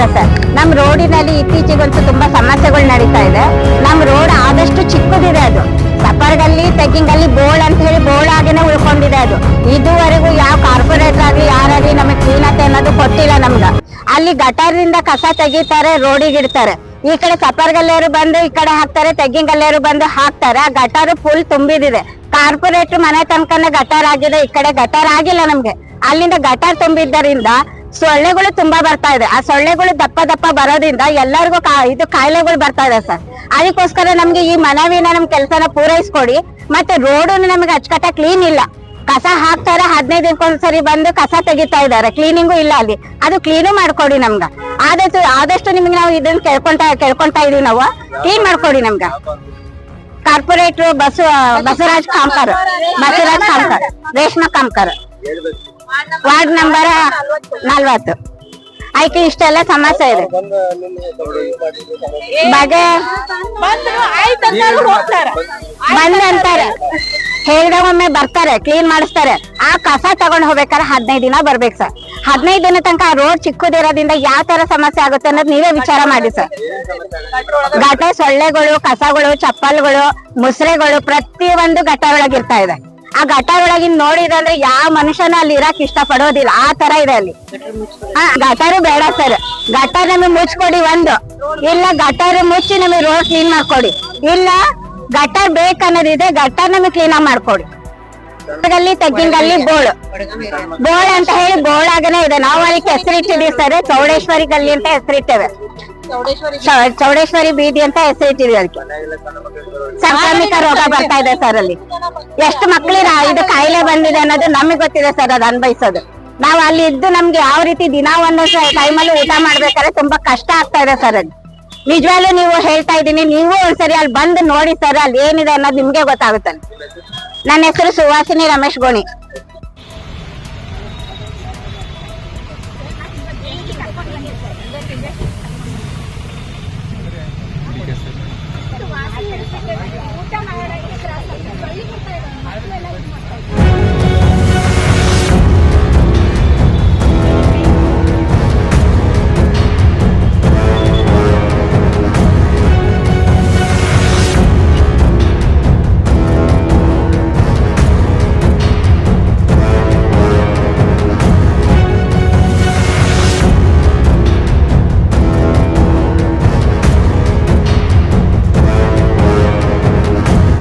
ಇದ್ದಾರೆ ಸರ್. ನಮ್ಮ ರೋಡಿನಲ್ಲಿ ಇತ್ತೀಚೆಗಂತೂ ತುಂಬಾ ಸಮಸ್ಯೆಗಳು ನಡೀತಾ ಇದೆ. ನಮ್ಮ ರೋಡ್ ಆದಷ್ಟು ಚಿಕ್ಕದಿದೆ ಅದು. ಸಪರ್ಗಲ್ಲಿ ತೆಗ್ಗಿಂಗಲ್ಲಿ ಬೋಳ್ ಅಂತ ಹೇಳಿ ಬೋಳ್ ಆಗಿನೇ ಉಳ್ಕೊಂಡಿದೆ ಅದು. ಇದುವರೆಗೂ ಯಾವ ಕಾರ್ಪೊರೇಟರ್ ಆಗಲಿ, ಯಾರಾಗಲಿ ನಮಗೆ ಕ್ಲೀನತೆ ಅನ್ನೋದು ಕೊಟ್ಟಿಲ್ಲ ನಮ್ಗ. ಅಲ್ಲಿ ಗಟಾರದಿಂದ ಕಸ ತೆಗಿತಾರೆ, ರೋಡಿಗೆ ಇಡ್ತಾರೆ. ಈ ಕಡೆ ಸಫರ್ಗಲ್ಲೇರು ಬಂದು ಈ ಕಡೆ ಹಾಕ್ತಾರೆ ತೆಗ್ಗಿಂಗಲ್ಲೇರು ಬಂದು ಹಾಕ್ತಾರೆ. ಆ ಗಟಾರು ಫುಲ್ ತುಂಬಿದಿದೆ. ಕಾರ್ಪೊರೇಟರ್ ಮನೆ ತನಕ ಗಟಾರ್ ಆಗಿದೆ. ಈ ಕಡೆ ಗಟಾರ್ ಆಗಿಲ್ಲ ನಮ್ಗೆ. ಅಲ್ಲಿಂದ ಗಟಾರ್ ತುಂಬಿದ್ದರಿಂದ ಸೊಳ್ಳೆಗಳು ತುಂಬಾ ಬರ್ತಾ ಇದೆ. ಆ ಸೊಳ್ಳೆಗಳು ದಪ್ಪ ದಪ್ಪ ಬರೋದ್ರಿಂದ ಎಲ್ಲರಿಗೂ ಇದು ಕಾಯಿಲೆಗಳು ಬರ್ತಾ ಇದೆ ಸರ್. ಅದಕ್ಕೋಸ್ಕರ ನಮ್ಗೆ ಈ ಮನವಿನ ನಮ್ ಕೆಲಸನ ಪೂರೈಸ್ಕೊಡಿ. ಮತ್ತೆ ರೋಡ್ ನಮ್ಗೆ ಅಚ್ಚುಕಟ್ಟ ಕ್ಲೀನ್ ಇಲ್ಲ. ಕಸ ಹಾಕ್ತಾರೆ ಹದಿನೈದು ದಿನಕ್ಕೊಂದ್ಸರಿ ಬಂದು ಕಸ ತೆಗಿತಾ ಇದಾರೆ ಕ್ಲೀನಿಂಗು ಇಲ್ಲ ಅಲ್ಲಿ. ಅದು ಕ್ಲೀನು ಮಾಡ್ಕೊಡಿ ನಮ್ಗ. ಆದಷ್ಟು ಆದಷ್ಟು ನಿಮ್ಗೆ ನಾವು ಇದನ್ನ ಕೇಳ್ಕೊಂತ, ಕೇಳ್ಕೊಂತಾ ಇದೀವಿ ನಾವು. ಕ್ಲೀನ್ ಮಾಡ್ಕೊಡಿ ನಮ್ಗ. Corporator, Basava, Basavaraj Kamkar. Basavaraj Kamkar. Reshma Kamkar. Ward number ನಲ್ವತ್ತು. ಆಯ್ಕೆ ಇಷ್ಟೆಲ್ಲ ಸಮಸ್ಯೆ ಇದೆ. ಬಗೆ ಬಂದ್ರು ಆಯ್ತಂದ್ರು ಹೋಗ್ತಾರ ಬಂದ್ ಅಂತಾರೆ. ಹೇಳಿದಾಗ ಒಮ್ಮೆ ಬರ್ತಾರೆ ಕ್ಲೀನ್ ಮಾಡಿಸ್ತಾರೆ. ಆ ಕಸ ತಗೊಂಡ್ ಹೋಗ್ಬೇಕಾದ್ರೆ ಹದಿನೈದು ದಿನ ಬರ್ಬೇಕು ಸರ್. ಹದಿನೈದು ದಿನ ತನಕ ಆ ರೋಡ್ ಚಿಕ್ಕದಿರೋದ್ರಿಂದ ಯಾವ ತರ ಸಮಸ್ಯೆ ಆಗುತ್ತೆ ಅನ್ನೋದು ನೀವೇ ವಿಚಾರ ಮಾಡಿ ಸರ್. ಗಟ ಸೊಳ್ಳೆಗಳು, ಕಸಗಳು, ಚಪ್ಪಲ್ಗಳು, ಮುಸ್ರೆಗಳು ಪ್ರತಿ ಒಂದು ಒಳಗಿರ್ತಾ ಇದೆ. ಆ ಘಟ ಒಳಗಿನ ನೋಡಿದ್ರೆ ಯಾವ ಮನುಷ್ಯನ ಅಲ್ಲಿ ಇರಕ್ ಇಷ್ಟ ಪಡೋದಿಲ್ಲ ಆ ತರ ಇದೆ ಅಲ್ಲಿ. ಹಾ ಗಟಾರು ಬೇಡ ಸರ್. ಗಟಾರ್ ನಮಗೆ ಮುಚ್ಕೊಡಿ ಒಂದು. ಇಲ್ಲ ಗಟಾರು ಮುಚ್ಚಿ ನಮಗೆ ರೋಡ್ ಕ್ಲೀನ್ ಮಾಡ್ಕೊಡಿ. ಇಲ್ಲ ಗಟಾರ್ ಬೇಕನ್ನೋದಿದೆ ಗಟಾರ್ ನಮಗೆ ಕ್ಲೀನ್ ಮಾಡ್ಕೊಡಿ. ತೆಗ್ಗಿಂಗಲ್ಲಿ ಬೋಳು. ಬೋಳ್ ಅಂತ ಹೇಳಿ ಬೋಳಾಗನೇ ಇದೆ. ನಾವು ಅಲ್ಲಿ ಹೆಸರಿಟ್ಟಿದೀವಿ ಸರ್. ಚೌಡೇಶ್ವರಿ ಗಲ್ಲಿ ಅಂತ ಹೆಸರಿಟ್ಟೇವೆ. ಚೌ- ಚೌಡೇಶ್ವರಿ ಬೀದಿ ಅಂತ ಹೆಸರಿಟ್ಟಿದೀವಿ ಅದಕ್ಕೆ. ಸಾಂಕ್ರಾಮಿಕ ರೋಗ ಬರ್ತಾ ಇದೆ ಸರ್ ಅಲ್ಲಿ. ಎಷ್ಟು ಮಕ್ಕಳಿ ಇದು ಕಾಯಿಲೆ ಬಂದಿದೆ ಅನ್ನೋದು ನಮಗೆ ಗೊತ್ತಿದೆ ಸರ್ ಅದು ಅನ್ಭವಿಸೋದು. ನಾವು ಅಲ್ಲಿ ಇದ್ದು ನಮ್ಗೆ ಯಾವ ರೀತಿ ದಿನ ಒಂದು ಟೈಮಲ್ಲಿ ಊಟ ಮಾಡ್ಬೇಕಾದ್ರೆ ತುಂಬಾ ಕಷ್ಟ ಆಗ್ತಾ ಇದೆ ಸರ್ ಅದು ನಿಜವಾಗ್ಲೂ ನೀವು ಹೇಳ್ತಾ ಇದ್ದೀನಿ ನೀವು ಒಂದ್ಸರಿ ಅಲ್ಲಿ ಬಂದು ನೋಡಿ ಸರ್ ಅಲ್ಲಿ ಏನಿದೆ ಅನ್ನೋದು ನಿಮ್ಗೆ ಗೊತ್ತಾಗುತ್ತೆ. ನನ್ನ ಹೆಸರು ಸುವಾಸಿನಿ ರಮೇಶ್ ಗೋಣಿ.